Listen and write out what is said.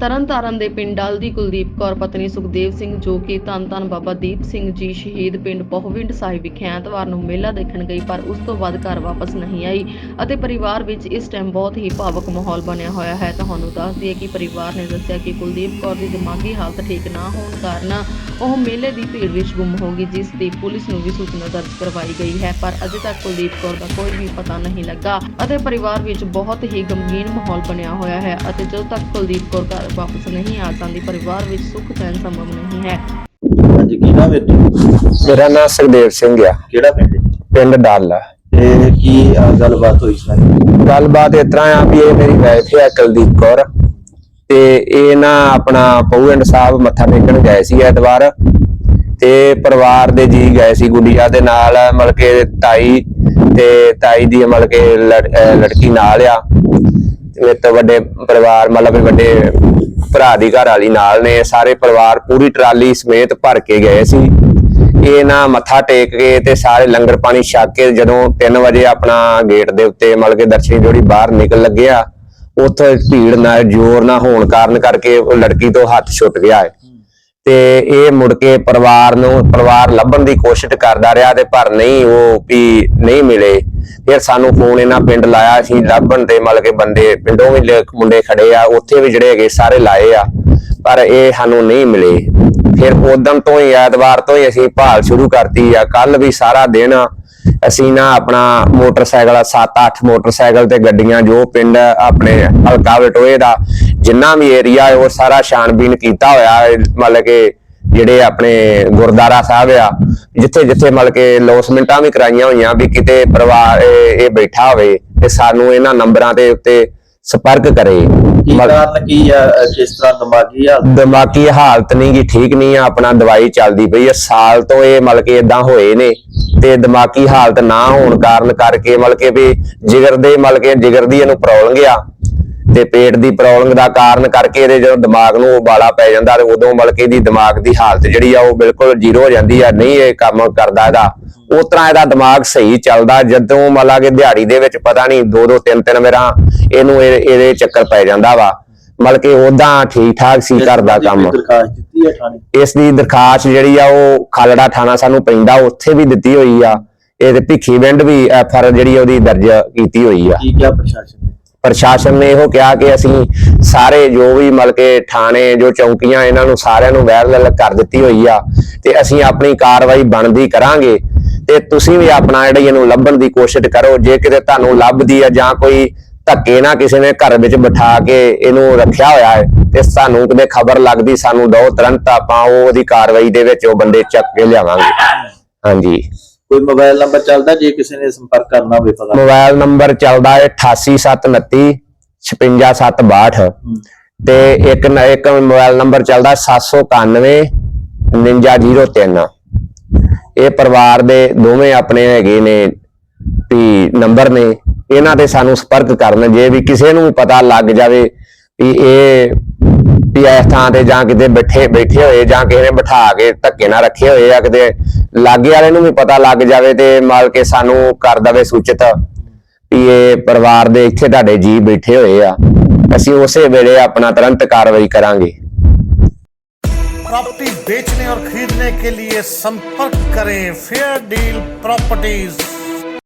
ਤਰਨਤਾਰਨ ਦੇ ਪਿੰਡ ਡਲ ਦੀ ਕੁਲਦੀਪ ਕੌਰ, ਪਤਨੀ ਸੁਖਦੇਵ ਸਿੰਘ ਜੋ ਕਿ ਧੰਨ ਧੰਨ ਬਾਬਾ ਦੀਪ ਸਿੰਘ ਜੀ ਸ਼ਹੀਦ ਪਿੰਡ ਪਹੁਵਿੰਡ ਸਾਹਿਬ ਵਿਖੇ ਐਤਵਾਰ ਨੂੰ ਮੇਲਾ ਦੇਖਣ ਗਈ, ਪਰ ਉਸ ਤੋਂ ਬਾਅਦ ਘਰ ਵਾਪਸ ਨਹੀਂ ਆਈ ਅਤੇ ਪਰਿਵਾਰ ਵਿੱਚ ਇਸ ਟਾਈਮ ਬਹੁਤ ਹੀ ਭਾਵਕ ਮਾਹੌਲ ਬਣਿਆ ਹੋਇਆ ਹੈ। ਤੁਹਾਨੂੰ ਦੱਸ ਦਈਏ ਕਿ ਪਰਿਵਾਰ ਨੇ ਦੱਸਿਆ ਕਿ ਕੁਲਦੀਪ ਕੌਰ ਦੀ ਦਿਮਾਗੀ ਹਾਲਤ ਠੀਕ ਨਾ ਹੋਣ ਕਾਰਨ ਉਹ ਮੇਲੇ ਦੀ ਭੀੜ ਵਿੱਚ ਗੁੰਮ ਹੋ ਗਈ, ਜਿਸ ਦੀ ਪੁਲਿਸ ਨੂੰ ਵੀ ਸੂਚਨਾ ਦਰਜ ਕਰਵਾਈ ਗਈ ਹੈ, ਪਰ ਅਜੇ ਤੱਕ ਕੁਲਦੀਪ ਕੌਰ ਦਾ ਕੋਈ ਵੀ ਪਤਾ ਨਹੀਂ ਲੱਗਾ ਅਤੇ ਪਰਿਵਾਰ ਵਿੱਚ ਬਹੁਤ ਹੀ ਗਮਗੀਨ ਮਾਹੌਲ ਬਣਿਆ ਹੋਇਆ ਹੈ ਅਤੇ ਜਦੋਂ ਤੱਕ ਕੁਲਦੀਪ ਕੌਰ ਘਰ ਵਾਪਸ ਨਹੀਂ ਆ ਜਾਂਦੀ ਪਰਿਵਾਰ ਵਿੱਚ ਸੁੱਖ ਚੈਨ ਸੰਭਵ ਨਹੀਂ ਹੈ। ਅੱਜ ਕੀ ਨਾਮ ਹੈ? ਮੇਰਾ ਨਾਮ ਸੁਖਦੇਵ ਸਿੰਘ ਆ। ਕਿਹੜਾ ਪਿੰਡ ਹੈ? ਪਿੰਡ ਡੱਲ ਆ। ਤੇ ਕੀ ਗੱਲਬਾਤ ਹੋਈ ਸਾਰੀ? ਗੱਲਬਾਤ ਇਸ ਤਰ੍ਹਾਂ ਆ ਵੀ ਇਹ ਮੇਰੀ ਵਾਈਫ ਆ ਕੁਲਦੀਪ ਕੌਰ। ਤੇ ਇਹ ਨਾ ਆਪਣਾ ਪਉਐਂਡ ਸਾਹਿਬ ਮੱਥਾ ਟੇਕਣ ਗਏ ਸੀ ਐਤਵਾਰ। ਤੇ ਪਰਿਵਾਰ ਦੇ ਜੀ ਗਏ ਸੀ ਗੁੱਡੀਆ ਦੇ ਨਾਲ ਮਤਲਬ ਕਿ ਤਾਈ ਤੇ ਤਾਈ ਦੀ ਮਤਲਬ ਕਿ ਲੜਕੀ ਨਾਲ ਆ। ਮੇਰੇ ਤੋਂ ਵੱਡੇ ਪਰਿਵਾਰ, ਮਤਲਬ ਕਿ ਵੱਡੇ ਭਰਾ ਦੀ ਘਰ ਵਾਲੀ ਨਾਲ ਨੇ, ਸਾਰੇ ਪਰਿਵਾਰ ਪੂਰੀ ਟਰਾਲੀ ਸਮੇਤ ਭਰ ਕੇ ਗਏ ਸੀ। ਇਹ ਨਾ ਮੱਥਾ ਟੇਕ ਕੇ ਤੇ ਸਾਰੇ ਲੰਗਰ ਪਾਣੀ ਛਕ ਕੇ ਜਦੋਂ 3 ਵਜੇ ਆਪਣਾ ਗੇਟ ਦੇ ਉੱਤੇ ਮਤਲਬ ਕਿ ਦਰਸ਼ਨੀ ਜੋੜੀ ਬਾਹਰ ਨਿਕਲ ਲੱਗਿਆ, ਉੱਥੇ ਭੀੜ ਨਾਲ, ਜ਼ੋਰ ਨਾ ਹੋਣ ਕਾਰਨ ਕਰਕੇ ਉਹ ਲੜਕੀ ਤੋਂ ਹੱਥ ਛੁੱਟ ਗਿਆ ਹੈ। ਤੇ ਇਹ ਮੁੜ ਕੇ ਪਰਿਵਾਰ ਨੂੰ, ਪਰਿਵਾਰ ਲੱਭਣ ਦੀ ਕੋਸ਼ਿਸ਼ ਕਰਦਾ ਰਿਹਾ ਤੇ ਪਰ ਨਹੀਂ, ਉਹ ਵੀ ਨਹੀਂ ਮਿਲੇ। ਫਿਰ ਸਾਨੂੰ ਫੋਨ ਇਹਨਾਂ ਪਿੰਡ ਲਾਇਆ, ਅਸੀਂ ਲੱਭਣ ਤੇ ਮਤਲਬ ਕਿ ਬੰਦੇ ਪਿੰਡੋਂ ਵੀ ਮੁੰਡੇ ਖੜੇ ਆ, ਉੱਥੇ ਵੀ ਜਿਹੜੇ ਹੈਗੇ ਸਾਰੇ ਲਾਏ ਆ, ਪਰ ਇਹ ਸਾਨੂੰ ਨਹੀਂ ਮਿਲੇ। ਫਿਰ ਉਦੋਂ ਤੋਂ ਹੀ, ਐਤਵਾਰ ਤੋਂ ਹੀ ਅਸੀਂ ਭਾਲ ਸ਼ੁਰੂ ਕਰਤੀ ਆ। ਕੱਲ ਵੀ ਸਾਰਾ ਦਿਨ ਅਸੀਂ ਨਾ ਆਪਣਾ ਮੋਟਰਸਾਈਕਲ 7-8 ਮੋਟਰਸਾਈਕਲ ਤੇ ਗੱਡੀਆਂ ਜੋ ਪਿੰਡ ਆਪਣੇ ਹਲਕਾ ਵਟੋਏ ਦਾ ਜਿੰਨਾ ਵੀ ਏਰੀਆ ਹੈ ਉਹ ਸਾਰਾ ਛਾਣਬੀਨ ਕੀਤਾ ਹੋਇਆ ਹੈ ਮਤਲਬ ਕਿ ਜਿਹੜੇ ਆਪਣੇ ਗੁਰਦਾਰਾ ਸਾਹਿਬ ਆ ਜਿੱਥੇ ਜਿੱਥੇ ਮਤਲਬ ਕਿ ਲੋਸਮੈਂਟਾਂ ਵੀ ਕਰਾਈਆਂ ਹੋਈਆਂ ਵੀ ਕਿਤੇ ਪਰਿਵਾਰ ਇਹ ਬੈਠਾ ਹੋਵੇ ਤੇ ਸਾਨੂੰ ਇਹਨਾਂ ਨੰਬਰਾਂ ਦੇ ਉੱਤੇ ਸੰਪਰਕ ਕਰੇ। ਕੀ ਕਾਰਨ ਕੀ ਆ ਤਰ੍ਹਾਂ ਦਿਮਾਗੀ ਹਾਲਤ? ਦਿਮਾਗੀ ਹਾਲਤ ਨਹੀਂ ਗੀ ਠੀਕ ਨਹੀਂ ਆ ਆਪਣਾ ਦਵਾਈ ਚੱਲਦੀ ਪਈ ਆ ਸਾਲ ਤੋਂ ਇਹ ਮਤਲਬ ਕਿ ਇਦਾਂ ਹੋਏ ਨੇ। ਤੇ ਦਿਮਾਗੀ ਹਾਲਤ ਨਾ ਹੋਣ ਕਾਰਨ ਕਰਕੇ ਮਤਲਬ ਕਿ ਵੀ ਜਿਗਰ ਦੇ ਮਤਲਬ ਕਿ ਜਿਗਰ ਦੀ ਇਹਨੂੰ ਪ੍ਰੋਬਲਮ ਗਿਆ ਤੇ ਪੇਟ ਦੀ ਪ੍ਰੋਬਲਮ ਦਾ ਕਾਰਨ ਕਰਕੇ ਇਹਦੇ ਜਦੋਂ ਦਿਮਾਗ ਨੂੰ ਉਬਾਲਾ ਪੈ ਜਾਂਦਾ ਤੇ ਉਦੋਂ ਮਤਲਬ ਕਿ ਇਹਦੀ ਦਿਮਾਗ ਦੀ ਹਾਲਤ ਜਿਹੜੀ ਆ ਉਹ ਬਿਲਕੁਲ ਜ਼ੀਰੋ ਹੋ ਜਾਂਦੀ ਆ, ਨਹੀਂ ਇਹ ਕੰਮ ਕਰਦਾ ਇਹਦਾ। ਉਸ ਤਰ੍ਹਾਂ ਇਹਦਾ ਦਿਮਾਗ ਸਹੀ ਚੱਲਦਾ ਜਦੋਂ ਮਤਲਬ ਕਿ ਦਿਹਾੜੀ ਦੇ ਵਿੱਚ ਪਤਾ ਨਹੀਂ ਦੋ ਦੋ ਤਿੰਨ ਤਿੰਨ ਮੇਰਾ ਇਹਨੂੰ ਇਹ- ਇਹਦੇ ਚੱਕਰ ਪੈ ਜਾਂਦਾ ਵਾ। ਮਤਲਬ ਕਿ ਉਦਾਂ ਠੀਕ ਠਾਕ ਸੀ ਘਰ ਦਾ ਕੰਮ। ਕੋਈ ਦਰਖਾਸਤ ਦਿੱਤੀ ਹੈ ਥਾਣੇ। ਇਸ ਦੀ ਦਰਖਾਸਤ ਜਿਹੜੀ ਆ ਉਹ ਖਾਲੜਾ ਥਾਣਾ ਸਾਨੂੰ ਪੈਂਦਾ ਉੱਥੇ ਵੀ ਦਿੱਤੀ ਹੋਈ ਆ। ਇਹ ਤੇ ਭਿੱਖੀ ਵਿੰਡ ਵੀ ਐਫ ਆਰ ਜਿਹੜੀ ਉਹਦੀ ਦਰਜ ਕੀਤੀ ਹੋਈ ਆ। ਕੀ ਕਿਹਾ ਪ੍ਰਸ਼ਾਸਨ ਨੇ? ਪ੍ਰਸ਼ਾਸਨ ਨੇ ਇਹੋ ਕਿਹਾ ਕਿ ਅਸੀਂ ਸਾਰੇ ਜੋ ਵੀ ਮਤਲਬ ਕਿ ਥਾਣੇ ਜੋ ਚੌਂਕੀਆਂ ਇਹਨਾਂ ਨੂੰ ਸਾਰਿਆਂ ਨੂੰ ਵਾਇਰਲ ਕਰ ਦਿੱਤੀ ਹੋਈ ਆ ਤੇ ਅਸੀਂ ਆਪਣੀ ਕਾਰਵਾਈ ਬਣਦੀ ਕਰਾਂਗੇ ਤੇ ਤੁਸੀਂ ਵੀ ਆਪਣਾ ਜਿਹੜੀ ਇਹਨੂੰ ਲੱਭਣ ਦੀ ਕੋਸ਼ਿਸ਼ ਕਰੋ। ਜੇ ਕਿਤੇ ਤੁਹਾਨੂੰ ਲੱਭਦੀ ਆ ਜਾਂ ਕੋਈ ਧੱਕੇ ਨਾ ਕਿਸੇ ਨੇ ਘਰ ਵਿੱਚ ਬਿਠਾ ਕੇ ਇਹਨੂੰ ਰੱਖਿਆ ਹੋਇਆ ਹੈ ਤੇ ਸਾਨੂੰ ਕਿਤੇ ਖਬਰ ਲੱਗਦੀ ਸਾਨੂੰ ਦੋ ਤੁਰੰਤ ਆਪਾਂ ਉਹ ਉਹਦੀ ਕਾਰਵਾਈ ਦੇ ਵਿੱਚ ਉਹ ਬੰਦੇ ਚੱਕ ਕੇ ਲਿਆਵਾਂਗੇ। ਹਾਂਜੀ। ਕੋਈ ਮੋਬਾਈਲ ਨੰਬਰ ਚੱਲਦਾ ਜੇ ਕਿਸੇ ਨੇ ਸੰਪਰਕ ਕਰਨਾ ਹੋਵੇ ਪਤਾ ਮੋਬਾਈਲ ਨੰਬਰ ਚੱਲਦਾ ਹੈ 88729 56762 ਤੇ ਇੱਕ ਇੱਕ ਮੋਬਾਈਲ ਨੰਬਰ ਚੱਲਦਾ 791 9903 ਇਹ ਪਰਿਵਾਰ ਦੇ ਦੋਵੇਂ ਆਪਣੇ ਹੈਗੇ ਨੇ ਵੀ ਨੰਬਰ ਨੇ। ਇਹਨਾਂ ਤੇ ਸਾਨੂੰ ਸੰਪਰਕ ਕਰਨ ਜੇ ਵੀ ਕਿਸੇ ਨੂੰ ਵੀ ਪਤਾ ਲੱਗ ਜਾਵੇ ਵੀ ਇਹ ਵੀ ਇਸ ਥਾਂ ਤੇ ਜਾਂ ਕਿਤੇ ਬੈਠੇ ਬੈਠੇ ਹੋਏ ਜਾਂ ਕਿਸੇ ਨੇ ਬਿਠਾ ਕੇ ਧੱਕੇ ਨਾਲ ਰੱਖੇ ਹੋਏ ਆ ਕਿਤੇ ਲਾਗੇ ਵਾਲੇ ਨੂੰ ਵੀ ਪਤਾ ਲੱਗ ਜਾਵੇ ਤੇ ਮਾਲ ਕੇ ਸਾਨੂੰ ਕਰ ਦਵੇ ਸੂਚਿਤ ਵੀ ਇਹ ਪਰਿਵਾਰ ਦੇ ਇੱਥੇ ਤੁਹਾਡੇ ਜੀ ਬੈਠੇ ਹੋਏ ਆ ਅਸੀਂ ਉਸੇ ਵੇਲੇ ਆਪਣਾ ਤੁਰੰਤ ਕਾਰਵਾਈ ਕਰਾਂਗੇ प्रॉपर्टी बेचने और खरीदने के लिए संपर्क करें फेयर डील प्रॉपर्टीज